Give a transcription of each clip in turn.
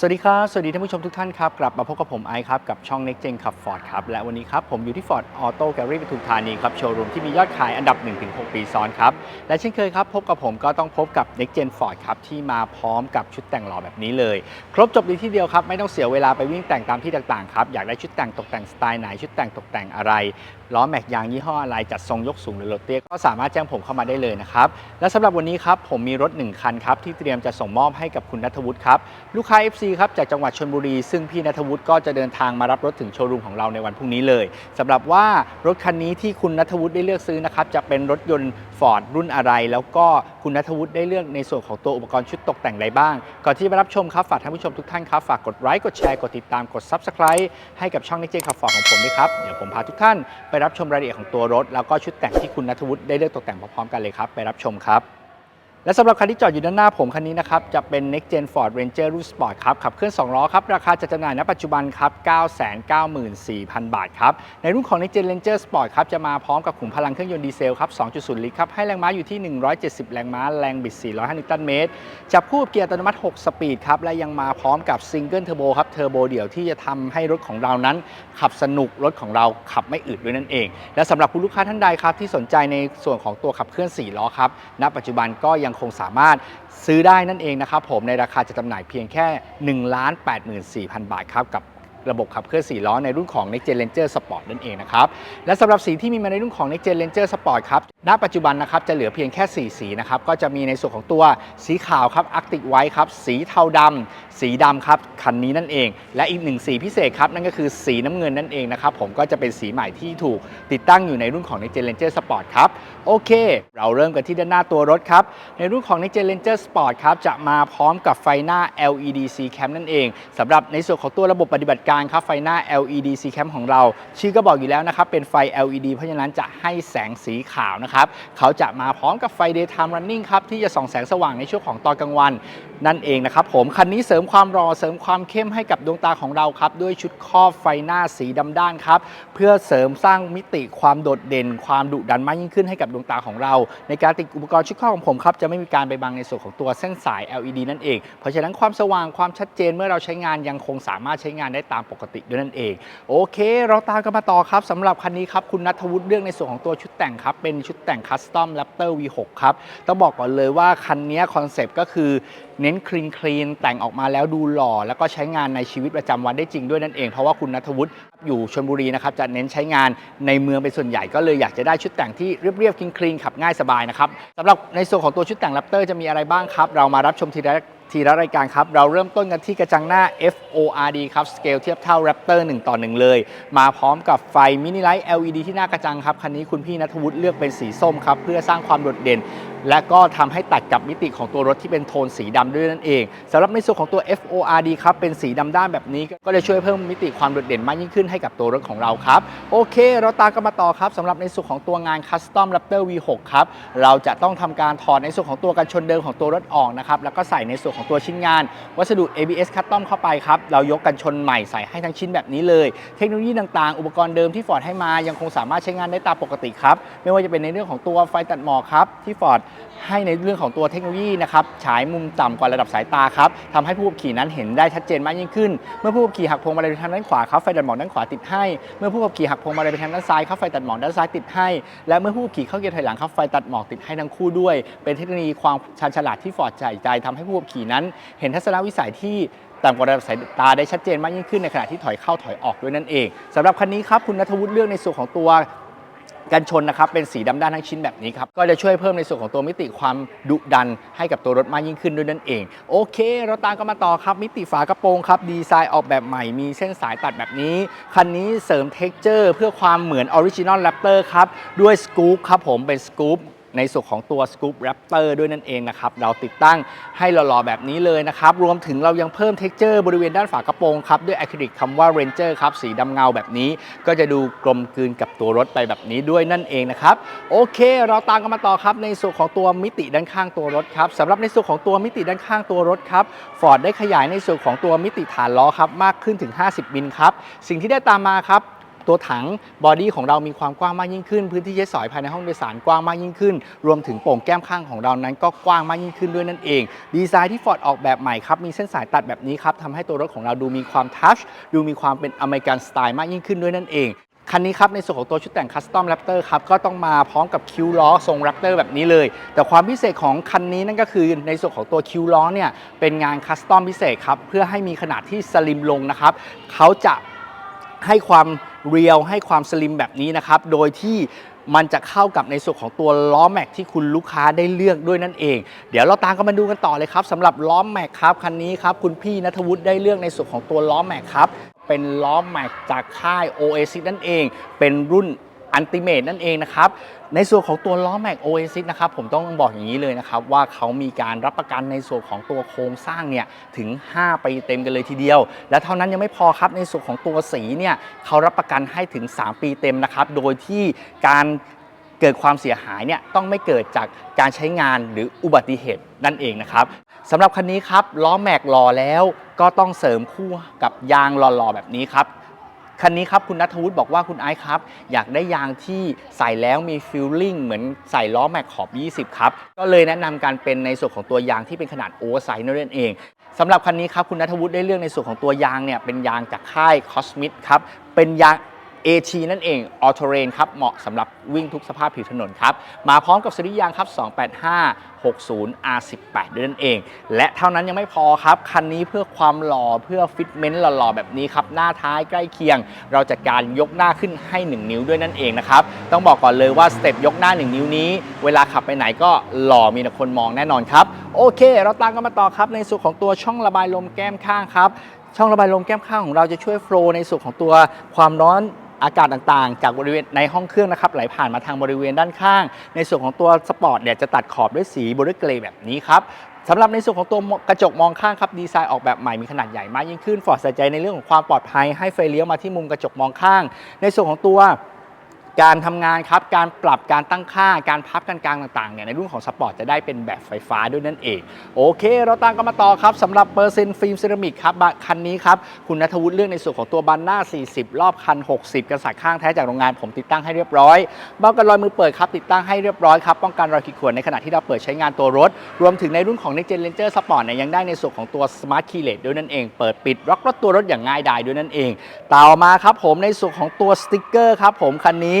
สวัสดีครับ สวัสดีท่านผู้ชมทุกท่านครับ กลับมาพบกับผมไอซ์ครับ กับช่อง Next Gen ขับ Ford ครับ และวันนี้ครับ ผมอยู่ที่ Ford Auto Gallery ปทุมธานีครับ โชว์รูมที่มียอดขายอันดับ 1-6 ปีซ้อนครับ และเช่นเคยครับ พบกับผมก็ต้องพบกับ Next Gen Ford ครับ ที่มาพร้อมกับชุดแต่งหล่อแบบนี้เลย ครบจบในที่เดียวครับ ไม่ต้องเสียเวลาไปวิ่งแต่งตามที่ต่างๆครับ อยากได้ชุดแต่งตกแต่งสไตล์ไหนชุดแต่งตกแต่งอะไร ล้อแม็กยางยี่ห้ออะไรจัดทรงยกสูงหรือรถเตี้ยก็สามารถแจ้งผมเข้ามาได้เลยนะครับและสำหรับวันนี้ครับผมมีรถ 1 คันครับที่เตรียมจะส่งมอบให้กับคุณนัทวุฒิครับลูกค้า FC ครับจากจังหวัดชลบุรี ซึ่งพี่นัทวุฒิก็จะเดินทางมารับรถถึงโชว์รูมของเราในวันพรุ่งนี้เลยสำหรับว่ารถคันนี้ที่คุณนัทวุฒิได้เลือกซื้อนะครับจะเป็นรถยนต์ Ford รุ่นอะไร แล้วก็คุณนัทวุฒิได้เลือกในส่วนของตัวอุปกรณ์ชุดตกแต่งใดบ้าง ก่อนที่จะไปรับชมครับฝากท่านผู้ชมทุกท่านครับฝากกดไลค์กดแชร์กดติดตามกด Subscribe ให้กับช่องนิเจขับฟอร์ของผมด้วยครับเดี๋ยวผมพาทุกท่านไปรับชมรายละเอียดของตัวรถ แล้วก็ชุดแต่งที่คุณนัทวุฒิได้เลือกตกแต่งพร้อมๆกันเลยครับ ไปรับชมครับ และสำหรับคันที่จอดอยู่ด้านหน้าผมคันนี้นะครับ จะเป็น Next Gen Ford Ranger รุ่น Sport ครับ ขับเคลื่อน 2 ล้อครับ ราคาจัดจำหน่ายณปัจจุบันครับ 994,000 บาทครับ ในรุ่นของ Next Gen Ranger Sport ครับ จะมาพร้อมกับขุมพลังเครื่องยนต์ดีเซลครับ 2.0 ลิตรครับ ให้แรงม้าอยู่ที่ 170 แรงม้า แรงบิด 405 นิวตันเมตร จับคู่เกียร์อัตโนมัติ 6 สปีดครับ และยังมาพร้อมกับ Single Turbo ครับ เทอร์โบเดี่ยวที่จะทำให้รถของเรานั้น ขับสนุก รถของเราขับไม่อืดด้วยนั่นเอง และสำหรับคุณลูกค้าท่านใดครับที่สนใจในส่วนของตัวขับเคลื่อน 4 ล้อครับ ณ ปัจจุบันก็ยังคงสามารถซื้อได้นั่นเองนะครับผมในราคาจะจำหน่ายเพียงแค่ 1 8 4 0 0 0 บาทครับกับ ระบบขับเคลื่อน4ล้อในรุ่นของ Next Gen Ranger Sport นั่นเองนะครับ และสำหรับสีที่มีมาในรุ่นของ Next Gen Ranger Sport ครับ ณ ปัจจุบันนะครับจะเหลือเพียงแค่ 4 สีนะครับ ก็จะมีในส่วนของตัวสีขาวครับ Arctic White ครับ สีเทาดำ สีดำครับ คันนี้นั่นเอง และอีกหนึ่งสีพิเศษครับ นั่นก็คือสีน้ำเงินนั่นเองนะครับ ผมก็จะเป็นสีใหม่ที่ถูกติดตั้งอยู่ในรุ่นของ Next Gen Ranger Sport ครับ โอเค เราเริ่มกันที่ด้านหน้าตัวรถครับ ในรุ่นของ Next Gen Ranger Sport ครับจะมาพร้อมกับไฟหน้า LED C Cam นั่นเองสำหรับในส่วนของตัวระบบปฏิบัติการครับไฟหน้า LED C Cam ของเรา ชื่อก็บอกอยู่แล้วนะครับ เป็นไฟ LED เพราะฉะนั้นจะให้แสงสีขาวนะครับ เขาจะมาพร้อมกับไฟ Daytime Running ครับ ที่จะส่องแสงสว่างในช่วงของตอนกลางวัน นั่นเองนะครับผมคันนี้เสริมความรอเสริมความเข้มให้กับดวงตาของเราครับ ด้วยชุดครอบไฟหน้าสีดำด้านครับ เพื่อเสริมสร้างมิติความโดดเด่น ความดุดันมากยิ่งขึ้นให้กับดวงตาของเรา ในการติดอุปกรณ์ชุดครอบของผมครับจะไม่มีการไปบังในส่วนของตัวเส้นสาย LED นั่นเองเพราะฉะนั้นความสว่างความชัดเจนเมื่อเราใช้งานยังคงสามารถใช้งานได้ตามปกติด้วยนั่นเอง โอเค เราตามกันมาต่อครับสำหรับคันนี้ครับคุณนัทวุฒิเรื่องในส่วนของตัวชุดแต่งครับ เป็นชุดแต่งคัสตอม Raptor V6 ครับ ต้องบอกก่อนเลยว่าคันนี้คอนเซปต์ก็คือเน้นคลีนคลีนแต่งออกมาแล้วดูหล่อ แล้วก็ใช้งานในชีวิตประจำวันได้จริงด้วยนั่นเองเพราะว่าคุณนัทวุฒิอยู่ชลบุรีนะครับจะเน้นใช้งานในเมืองเป็นส่วนใหญ่ก็เลยอยากจะได้ชุดแต่งที่เรียบๆคลีนคลีนขับง่ายสบายนะครับสำหรับในส่วนของตัวชุดแต่ง Raptor จะมีอะไรบ้างครับ เรามารับชมทีละ ทีละรายการครับ เราเริ่มต้นกันที่กระจังหน้า FORD ครับ สเกลเทียบเท่า Raptor 1 ต่อ 1 เลย มาพร้อมกับไฟมินิไลท์ LED ที่หน้ากระจังครับ คันนี้คุณพี่นัทวุฒิเลือกเป็นสีส้มครับ เพื่อสร้างความโดดเด่นและก็ทำให้ตัดกับมิติของตัวรถที่เป็นโทนสีดำด้วยนั่นเองสำหรับในส่วนของตัว FORD ครับเป็นสีดำด้านแบบนี้ ก็จะช่วยเพิ่มมิติความโดดเด่นมากยิ่งขึ้นให้กับตัวรถของเราครับโอเค เราตามกันมาต่อครับสำหรับในส่วนของตัวงาน Custom Raptor V6 ครับเราจะต้องทำการถอดในส่วนของตัวกันชนเดิมของตัวรถออกนะครับแล้วก็ใส่ในส่วนของตัวชิ้นงาน วัสดุ ABS Custom เข้าไปครับเรายกกันชนใหม่ใส่ให้ทั้งชิ้นแบบนี้เลย เทคโนโลยีต่างๆ อุปกรณ์เดิมที่ Ford ให้มายังคงสามารถใช้งานได้ตามปกติครับไม่ว่าจะเป็นในเรื่องของตัวไฟตัดหมอกครับที่ Ford ให้ในเรื่องของตัวเทคโนโลยีนะครับฉายมุมต่ำกว่าระดับสายตาครับทำให้ผู้ขับขี่นั้นเห็นได้ชัดเจนมากยิ่งขึ้น เมื่อผู้ขับขี่หักพวงมาลัยไปทางด้านขวาครับไฟตัดหมอกด้านขวาติดให้ เมื่อผู้ขับขี่หักพวงมาลัยไปทางด้านซ้ายครับไฟตัดหมอกด้านซ้ายติดให้ และเมื่อผู้ขับขี่เข้าเกียร์ถอยหลังครับไฟตัดหมอกติดให้ทั้งคู่ด้วย เป็นเทคโนโลยีความชาญฉลาดที่ฟอร์ดใส่ใจทำให้ผู้ขับขี่นั้น เห็นทัศนวิสัยที่ต่ำกว่าระดับสายตาได้ชัดเจนมากยิ่งขึ้นในขณะที่ถอยเข้าถอยออกด้วยนั่นเองสำหรับคันนี้ครับคุณนัทวุฒิเลือกในส่วนของตัว กันชนนะครับเป็นสีดำด้านทั้งชิ้นแบบนี้ครับก็จะช่วยเพิ่มในส่วนของตัวมิติความดุดันให้กับตัวรถมากยิ่งขึ้นด้วยนั่นเอง โอเคเราตามกันมาต่อครับ มิติฝากระโปรงครับดีไซน์ออกแบบใหม่มีเส้นสายตัดแบบนี้ คันนี้เสริมเท็กเจอร์เพื่อความเหมือนออริจินอลแรปเตอร์ครับด้วยสกู๊ปครับผมเป็นสกู๊ป ในส่วนของตัว Scoop Raptor ด้วยนั่นเองนะครับ เราติดตั้งให้หล่อๆแบบนี้เลยนะครับ รวมถึงเรายังเพิ่มเท็กเจอร์บริเวณด้านฝากระโปรงครับ ด้วยอะคริลิกคำว่า Ranger ครับ สีดำเงาแบบนี้ ก็จะดูกลมกลืนกับตัวรถไปแบบนี้ด้วยนั่นเองนะครับ โอเค เราตามกันมาต่อครับ ในส่วนของตัวมิติด้านข้างตัวรถครับสำหรับในส่วนของตัวมิติด้านข้างตัวรถครับ Ford ได้ขยายในส่วนของตัวมิติฐานล้อครับมากขึ้นถึง 50มิลครับสิ่งที่ได้ตามมาครับ ตัวถังบอดี้ของเรามีความกว้างมากยิ่งขึ้น พื้นที่ใช้สอยภายในห้องโดยสารกว้างมากยิ่งขึ้น รวมถึงโป่งแก้มข้างของเรานั้นก็กว้างมากยิ่งขึ้นด้วยนั่นเอง ดีไซน์ที่ Ford ออกแบบใหม่ครับมีเส้นสายตัดแบบนี้ครับทำให้ตัวรถของเราดูมีความทัชดูมีความเป็นอเมริกันสไตล์มากยิ่งขึ้นด้วยนั่นเองคันนี้ครับในส่วนของตัวชุดแต่งคัสตอมแรปเตอร์ครับก็ต้องมาพร้อมกับคิวล้อทรงแรปเตอร์แบบนี้เลย แต่ความพิเศษของคันนี้นั่นก็คือในส่วนของตัวคิวล้อเนี่ยเป็นงานคัสตอมพิเศษครับเพื่อให้มีขนาดที่สลิมลงนะครับเขาจะให้ความ เรียวให้ความสลิมแบบนี้นะครับ โดยที่มันจะเข้ากับในส่วนของตัวล้อแม็กที่คุณลูกค้าได้เลือกด้วยนั่นเอง เดี๋ยวเราตามกันมาดูกันต่อเลยครับสำหรับล้อแม็กครับคันนี้ครับคุณพี่นัทวุฒิได้เลือกในส่วนของตัวล้อแม็กครับเป็นล้อแม็กจากค่าย Oasis นั่นเอง เป็นรุ่น อันติเม e นั่นเองนะครับ ในส่วนของตัวล้อแม็ก Oasis นะครับผมต้องบอกอย่างนี้เลยนะครับ ว่าเขามีการรับประกันในส่วนของตัวโครงสร้างเนี่ยถึง 5 ปีเต็มกันเลยทีเดียว และเท่านั้นยังไม่พอครับในส่วนของตัวสีเนี่ยเขารับประกันให้ถึง 3 ปีเต็มนะครับ โดยที่การเกิดความเสียหายเนี่ยต้องไม่เกิดจากการใช้งานหรืออุบัติเหตุนั่นเองนะครับสำหรับคันนี้ครับล้อแม็กหล่อแล้วก็ต้องเสริมคู่กับยางหล่อๆแบบนี้ครับ คันนี้ครับคุณนัทวุฒิบอกว่าคุณไอซ์ครับ อยากได้ยางที่ใส่แล้วมีฟิลลิ่งเหมือนใส่ล้อแม็กขอบ 20 ครับ ก็เลยแนะนำการเป็นในส่วนของตัวยางที่เป็นขนาดโอเวอร์ไซส์นั่นเองสำหรับคันนี้ครับคุณนัทวุฒิได้เลือกในส่วนของตัวยางเนี่ยเป็นยางจากค่าย Cosmit ครับเป็นยาง AT นั่นเอง All Terrain ครับ เหมาะสำหรับวิ่งทุกสภาพผิวถนนครับ มาพร้อมกับสริยางครับ 285 60 R18 ด้วยนั่นเอง และเท่านั้นยังไม่พอครับ คันนี้เพื่อความหล่อเพื่อฟิตเมนต์หล่อๆ แบบนี้ครับ หน้าท้ายใกล้เคียง เราจะการยกหน้าขึ้นให้ 1 นิ้วด้วยนั่นเองนะครับ ต้องบอกก่อนเลยว่าสเต็ปยกหน้า 1 นิ้วนี้ เวลาขับไปไหนก็หล่อมีแต่คนมองแน่นอนครับ โอเค เราตามกันมาต่อครับในส่วนของตัวช่องระบายลมแก้มข้างครับ ช่องระบายลมแก้มข้างของเราจะช่วยโฟล์ในส่วนของตัวความร้อน อากาศต่างๆ จากบริเวณในห้องเครื่องนะครับไหลผ่านมาทางบริเวณด้านข้าง ในส่วนของตัวสปอร์ตเนี่ยจะตัดขอบด้วยสีบริเกรย์แบบนี้ครับสำหรับในส่วนของตัวกระจกมองข้างครับดีไซน์ออกแบบใหม่มีขนาดใหญ่มากยิ่งขึ้นฟอร์ดใส่ใจในเรื่องของความปลอดภัยให้ไฟเลี้ยวมาที่มุมกระจกมองข้าง ในส่วนของตัว การทำงานครับ การปรับการตั้งค่า การพับกันกลางต่างๆเนี่ยในรุ่นของสปอร์ตจะได้เป็นแบบไฟฟ้าด้วยนั่นเอง โอเค เราตามกันมาต่อครับสำหรับเปอร์เซ็นต์ฟิล์มเซรามิกครับคันนี้ครับ คุณนัทวุฒิเลือกในส่วนของตัวบันหน้า 40 รอบคัน 60 กระสักข้างแท้จากโรงงานผมติดตั้งให้เรียบร้อยเบ้ากันรอยมือเปิดครับติดตั้งให้เรียบร้อยครับป้องกันรอยขีดข่วนในขณะที่เราเปิดใช้งานตัวรถ รวมถึงในรุ่นของ Next Gen Ranger Sport เนี่ยยังได้ในส่วนของตัว Smart Keyless ด้วยนั่นเองเปิดปิดล็อกรถตัวรถอย่างง่ายดายด้วยนั่นเอง ต่อมาครับผมในส่วนของตัวสติกเกอร์ครับผมคันนี้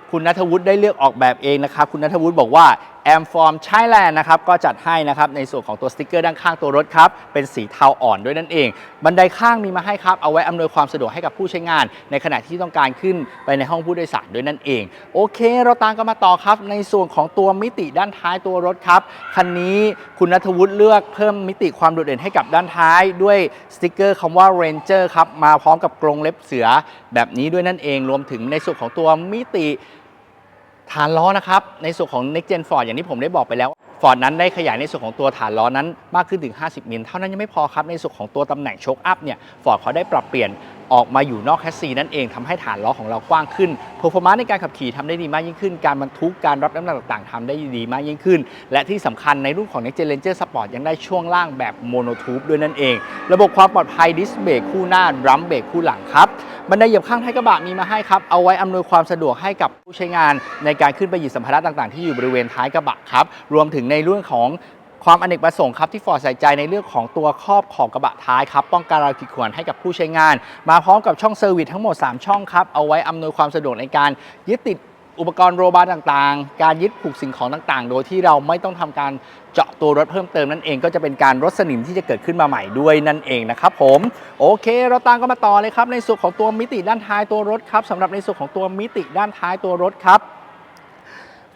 คุณนัทวุฒิได้เลือกออกแบบเองนะครับ คุณนัทวุฒิบอกว่า a m f o r m Thailand นะครับ ก็จัดให้นะครับ ในส่วนของตัวสติกเกอร์ด้านข้างตัวรถครับ เป็นสีเทาอ่อนด้วยนั่นเอง บันไดข้างมีมาให้ครับ เอาไว้อำนวยความสะดวกให้กับผู้ใช้งาน ในขณะที่ต้องการขึ้นไปในห้องผู้โดยสารด้วยนั่นเอง โอเค เราตามกันมาต่อครับ ในส่วนของตัวมิติด้านท้ายตัวรถครับ คันนี้คุณนัทวุฒิเลือกเพิ่มมิติความโดดเด่นให้กับด้านท้ายด้วยสติกเกอร์คำว่า Ranger ครับ มาพร้อมกับกรงเล็บเสือแบบนี้ด้วยนั่นเอง รวมถึงในส่วนของตัวมิติ ฐานล้อนะครับ ในส่วนของ Next Gen Ford อย่างที่ผมได้บอกไปแล้ว Ford นั้นได้ขยายในส่วนของตัวฐานล้อนั้นมากขึ้นถึง 50 มิล เท่านั้นยังไม่พอครับ ในส่วนของตัวตำแหน่งโชคอัพเนี่ย Ford เขาได้ปรับเปลี่ยน ออกมาอยู่นอกแคสซีนั่นเองทำให้ฐานล้อของเรากว้างขึ้น p e r f o r m a n c e ในการขับขี่ทำได้ดีมากยิ่งขึ้น การบรรทุกการรับน้ำหนักต่างๆทำได้ดีมากยิ่งขึ้น และที่สำคัญในรุ่นของ Next Gen Ranger Sport ยังได้ช่วงล่างแบบโมโนทูบด้วยนั่นเอง ระบบความปลอดภัยดิสเบรกคู่หน้าดรัมเบรกคู่หลังครับบันไดเหยียบข้างท้ายกระบะมีมาให้ครับเอาไว้อำนวยความสะดวกให้กับผู้ใช้งาน ในการขึ้นไปหยิบสัมภาระต่างๆ ที่อยู่บริเวณท้ายกระบะครับรวมถึงในเรื่องของ ความอเนกประสงค์ครับที่ฟอร์ดใส่ใจในเรื่องของตัวครอบของกระบะท้ายครับป้องกันรอยขีดข่วนให้กับผู้ใช้งาน มาพร้อมกับช่องเซอร์วิสทั้งหมด 3 ช่องครับเอาไว้อำนวยความสะดวกในการยึดติดอุปกรณ์โรบาต่างๆ การยึดผูกสิ่งของต่างๆ โดยที่เราไม่ต้องทำการเจาะตัวรถเพิ่มเติมนั่นเองก็จะเป็นการลดสนิมที่จะเกิดขึ้นมาใหม่ด้วยนั่นเองนะครับผมโอเค เราตามกันมาต่อเลยครับในส่วนของตัวมิติด้านท้ายตัวรถครับสำหรับในส่วนของตัวมิติด้านท้ายตัวรถครับ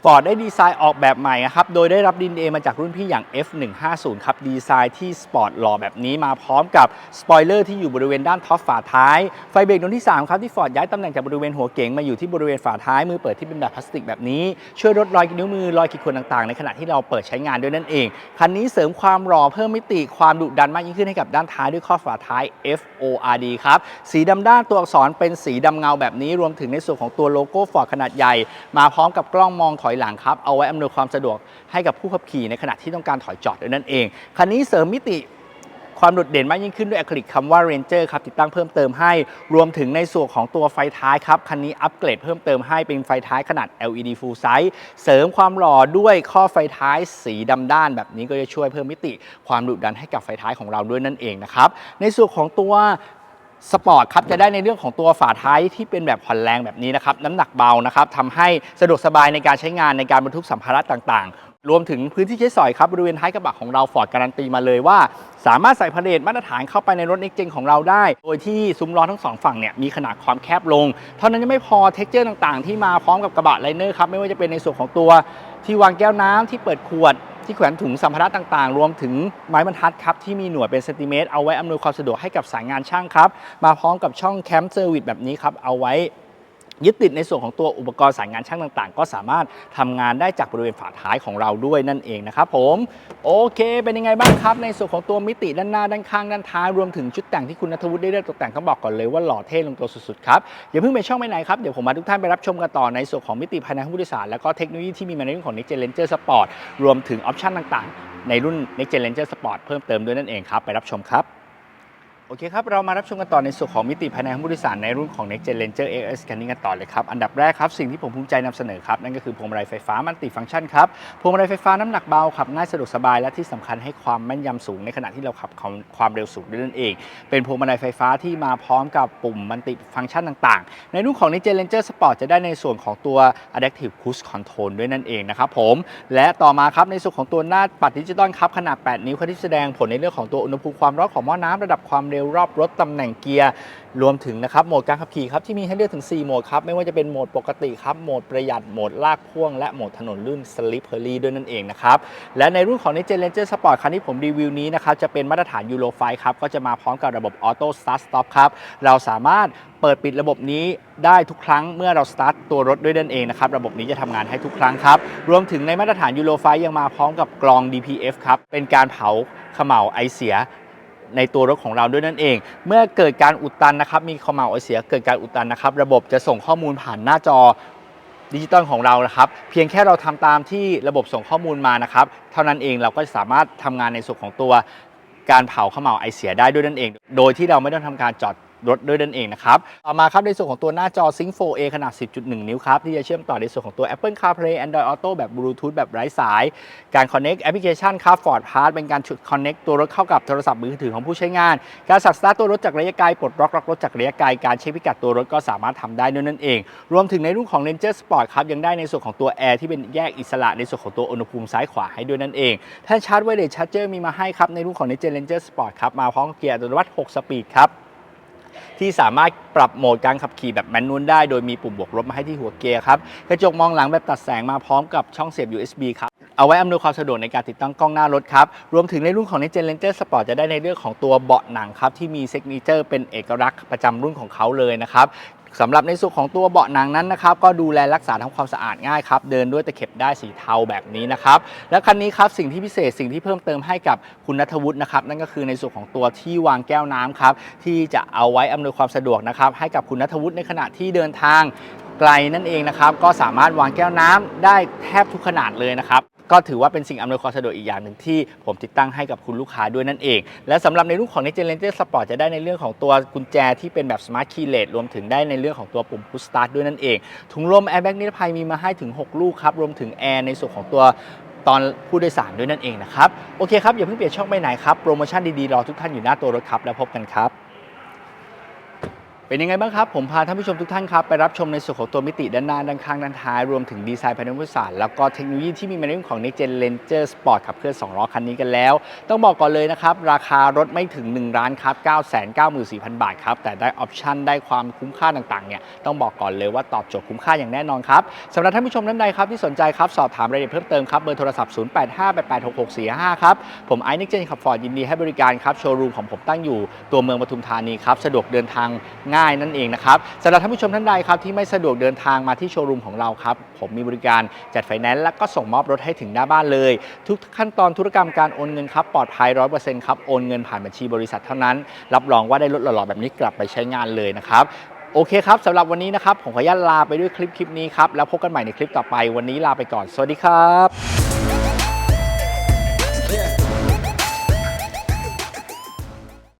ฟอร์ดได้ดีไซน์ออกแบบใหม่ครับ โดยได้รับดินเอมาจากรุ่นพี่อย่าง F150 ครับ ดีไซน์ที่สปอร์ตหล่อแบบนี้มาพร้อมกับสปอยเลอร์ที่อยู่บริเวณด้านท็อปฝาท้าย ไฟเบรกดวงที่ 3 ครับ ที่ฟอร์ดย้ายตำแหน่งจากบริเวณหัวเก๋งมาอยู่ที่บริเวณฝาท้าย มือเปิดที่เป็นแบบพลาสติกแบบนี้ ช่วยลดรอยนิ้วมือ รอยขีดข่วนต่างๆ ในขณะที่เราเปิดใช้งานด้วยนั่นเอง คันนี้เสริมความหล่อเพิ่มมิติความดุดันมากยิ่งขึ้นให้กับด้านท้ายด้วยข้อฝาท้าย FORD ครับ สีดำด้านตัวอักษรเป็นสีดำเงาแบบนี้ รวมถึงในส่วนของตัวโลโก้ฟอร์ดขนาดใหญ่ มาพร้อมกับกล้องมองถอยหลังครับ เอาไว้อำนวยความสะดวกให้กับผู้ขับขี่ในขณะที่ต้องการถอยจอดด้วยนั่นเอง คันนี้เสริมมิติความโดดเด่นมากยิ่งขึ้นด้วยอะคริลิกคำว่า Ranger ครับ ติดตั้งเพิ่มเติมให้ รวมถึงในส่วนของตัวไฟท้ายครับ คันนี้อัปเกรดเพิ่มเติมให้เป็นไฟท้ายขนาด LED full size เสริมความหล่อด้วยข้อไฟท้ายสีดำด้าน แบบนี้ก็จะช่วยเพิ่มมิติ ความดุดันให้กับไฟท้ายของเราด้วยนั่นเองนะครับ ในส่วนของตัว สปอร์ตครับจะได้ในเรื่องของตัวฝาท้ายที่เป็นแบบผ่อนแรงแบบนี้นะครับน้ำหนักเบานะครับทำให้สะดวกสบายในการใช้งานในการบรรทุกสัมภาระต่างๆ รวมถึงพื้นที่ใช้สอยครับบริเวณท้ายกระบะของเราฟอร์ดการันตีมาเลยว่า สามารถใส่พาเลทมาตรฐานเข้าไปในรถ Next Gen ของเราได้ โดยที่ซุ้มล้อทั้งสองฝั่งเนี่ยมีขนาดความแคบลง เท่านั้นยังไม่พอเท็กเจอร์ต่างๆ ที่มาพร้อมกับกระบะไลเนอร์ครับไม่ว่าจะเป็นในส่วนของตัวที่วางแก้วน้ำที่เปิดขวด ที่แขวนถุงสัมภาระต่างๆ รวมถึงไม้บรรทัดครับที่มีหน่วยเป็นเซนติเมตรเอาไว้อำนวยความสะดวกให้กับสายงานช่างครับ มาพร้อมกับช่องแคมป์เซอร์วิสแบบนี้ครับเอาไว้ ยึดติดในส่วนของตัวอุปกรณ์สายงานช่างต่างๆ ก็สามารถทำงานได้จากบริเวณฝาท้ายของเราด้วยนั่นเองนะครับผมโอเค เป็นยังไงบ้างครับ ในส่วนของตัวมิติด้านหน้าด้านข้างด้านท้ายรวมถึงชุดแต่งที่คุณนัทวุฒิได้เลือกตกแต่งต้องบอกก่อนเลยว่าหล่อเท่ลงตัวสุดๆครับอย่าเพิ่งไปช่องไปไหนครับเดี๋ยวผมมาทุกท่านไปรับชมกันต่อในส่วนของมิติภายในห้องผู้โดยสารแล้วก็เทคโนโลยีที่มีมาในเรื่องของ Next Gen Ranger Sport รวมถึงออปชั่นต่างๆ ในรุ่น Next Gen Ranger Sport เพิ่มเติมด้วยนั่นเองครับไปรับชมครับ โอเคครับ เรามารับชมกันต่อในส่วนของมิติภายในห้องผู้โดยสารในรุ่นของ Next Gen Ranger AS กันนี้กันต่อเลยครับ อันดับแรกครับ สิ่งที่ผมภูมิใจนำเสนอครับ นั่นก็คือพวงมาลัยไฟฟ้ามัลติฟังก์ชันครับพวงมาลัยไฟฟ้าน้ำหนักเบาขับง่ายสะดวกสบาย และที่สำคัญให้ความแม่นยำสูงในขณะที่เราขับความเร็วสูงด้วยนั่นเอง เป็นพวงมาลัยไฟฟ้าที่มาพร้อมกับปุ่มมัลติฟังก์ชันต่างๆ ในรุ่นของ Next Gen Ranger Sport จะได้ในส่วนของตัว Adaptive Cruise Control ด้วยนั่นเองนะครับผมและต่อมาครับในส่วนของตัวหน้าปัดดิจิตอลครับขนาด 8 นิ้วที่แสดงผลในเรื่องของตัวอุณหภูมิความร้อนของหม้อน้ำระดับความเร็วรอบรถตำแหน่งเกียร์รวมถึงนะครับโหมดการขับขี่ครับที่มีให้เลือกถึง 4 โหมดครับ ไม่ว่าจะเป็นโหมดปกติครับ โหมดประหยัดโหมดลากพ่วง และโหมดถนนลื่น Slip h e r y ด้วยนั่นเองนะครับ และในรุ่นของ Next Gen Ranger Sport คันที่ผมรีวิวนี้นะครับ จะเป็นมาตรฐาน Euro 5ครับ ก็จะมาพร้อมกับระบบ Auto Start Stop ครับ เราสามารถเปิดปิดระบบนี้ได้ทุกครั้งเมื่อเราสตาร์ทตัวรถด้วยนั่นเองนะครับระบบนี้จะทำงานให้ทุกครั้งครับ รวมถึงในมาตรฐาน Euro 5ยังมาพร้อมกับกรอง DPF ครับเป็นการเผาเขม่าวไอเสีย ในตัวรถของเราด้วยนั่นเอง เมื่อเกิดการอุดตันนะครับ มีเขม่าไอเสียเกิดการอุดตันนะครับ ระบบจะส่งข้อมูลผ่านหน้าจอดิจิตอลของเรานะครับ เพียงแค่เราทำตามที่ระบบส่งข้อมูลมานะครับ เท่านั้นเองเราก็สามารถทำงานในส่วนของตัวการเผาเขม่าไอเสียได้ด้วยนั่นเอง โดยที่เราไม่ต้องทำการจอด รถด้วยนั่นเองนะครับต่อมาครับในส่วนของตัวหน้าจอ Sync 4A ขนาด 10.1 นิ้วครับ ที่จะเชื่อมต่อในส่วนของตัว Apple CarPlay Android Auto แบบ Bluetooth แบบไร้สาย การ Connect แอปพลิเคชันครับ Ford Pass เป็นการ Connect ตัวรถเข้ากับโทรศัพท์มือถือของผู้ใช้งาน การสักสตาร์ตัวรถจากระยะไกลปลดล็อกล็อกรถจากระยะไกลการเช็คพิกัดตัวรถก็สามารถทำได้ด้วยนั่นเอง รวมถึงในรุ่นของ Ranger Sport ครับยังได้ในส่วนของตัว Air ที่เป็นแยกอิสระในส่วนของตัวอุณหภูมิซ้ายขวาให้ด้วยนั่นเองแท่นชาร์จไวเลสชาร์จเจอร์มีมาให้ครับในรุ่นของ Next Gen Ranger Sport ครับมาพร้อมเกียร์อัตโนมัติ 6 สปีดครับ ที่สามารถปรับโหมดการขับขี่แบบแมนนวลได้โดยมีปุ่มบวกลบมาให้ที่หัวเกียร์ครับกระจกมองหลังแบบตัดแสงมาพร้อมกับช่องเสียบ USB ครับเอาไว้อำนวยความสะดวกในการติดตั้งกล้องหน้ารถครับ รวมถึงในรุ่นของ Next Gen Ranger Sport จะได้ในเรื่องของตัวเบาะหนังครับ ที่มีเซ็กเนเจอร์เป็นเอกลักษณ์ประจำรุ่นของเขาเลยนะครับ สำหรับในส่วนของตัวเบาะหนังนั้นนะครับก็ดูแลรักษาทำความสะอาดง่ายครับเดินด้วยตะเข็บได้สีเทาแบบนี้นะครับและคันนี้ครับสิ่งที่พิเศษสิ่งที่เพิ่มเติมให้กับคุณนัทวุฒินะครับนั่นก็คือในส่วนของตัวที่วางแก้วน้ำครับที่จะเอาไว้อำนวยความสะดวกนะครับให้กับคุณนัทวุฒิในขณะที่เดินทางไกลนั่นเองนะครับก็สามารถวางแก้วน้ำได้แทบทุกขนาดเลยนะครับ ก็ถือว่าเป็นสิ่งอำนวยความสะดวกอีกอย่างหนึ่งที่ผมติดตั้งให้กับคุณลูกค้าด้วยนั่นเอง และสำหรับในรุ่นของ Next Gen Ranger Sport จะได้ในเรื่องของตัวกุญแจที่เป็นแบบ Smart Keyless รวมถึงได้ในเรื่องของตัวปุ่ม Push Start ด้วยนั่นเองถุงลม Airbag นิรภัยมีมาให้ถึง 6 ลูกครับรวมถึงแอร์ในส่วนของตัวตอนผู้โดยสารด้วยนั่นเองนะครับโอเคครับอย่าเพิ่งเปลี่ยนช่องไปไหนครับโปรโมชั่นดีๆรอทุกท่านอยู่หน้าตัวรถครับแล้วพบกันครับ เป็นยังไงบ้างครับ ผมพาท่านผู้ชมทุกท่านครับ ไปรับชมในส่วนของตัวมิติด้านหน้าด้านข้างด้านท้าย รวมถึงดีไซน์ภายในผู้โดยสารแล้วก็เทคโนโลยีที่มีมาในเรื่องของ Next Gen Ranger Sport ขับเคลื่อน2ล้อคันนี้กันแล้ว ต้องบอกก่อนเลยนะครับ ราคารถไม่ถึง 1 ล้านครับ 994,000 บาทครับ แต่ได้ออปชั่นได้ความคุ้มค่าต่างๆเนี่ยต้องบอกก่อนเลยว่าตอบโจทย์คุ้มค่าอย่างแน่นอนครับสำหรับท่านผู้ชมท่านใดครับที่สนใจครับสอบถามรายละเอียดเพิ่มเติมครับเบอร์โทรศัพท์ 0858866455ครับผมไอซ์นิกเจนขับฟอร์ดยินดีให้บริการครับโชว์รูมของผมตั้งอยู่ตัวเมืองปทุมธานีครับสะดวกเดินทางง่ายนั่นเองนะครับสำหรับท่านผู้ชมท่านใดครับที่ไม่สะดวกเดินทางมาที่โชว์รูมของเราครับผมมีบริการจัดไฟแนนซ์และก็ส่งมอบรถให้ถึงหน้าบ้านเลย ทุกขั้นตอนธุรกรรมการโอนเงินครับปลอดภัย100%ครับโอนเงินผ่านบัญชีบริษัทเท่านั้น รับรองว่าได้รถหล่อๆแบบนี้กลับไปใช้งานเลยนะครับโอเคครับสำหรับวันนี้นะครับผมขออนุญาตลาไปด้วยคลิปคลิปนี้ครับแล้วพบกันใหม่ในคลิปต่อไปวันนี้ลาไปก่อนสวัสดีครับ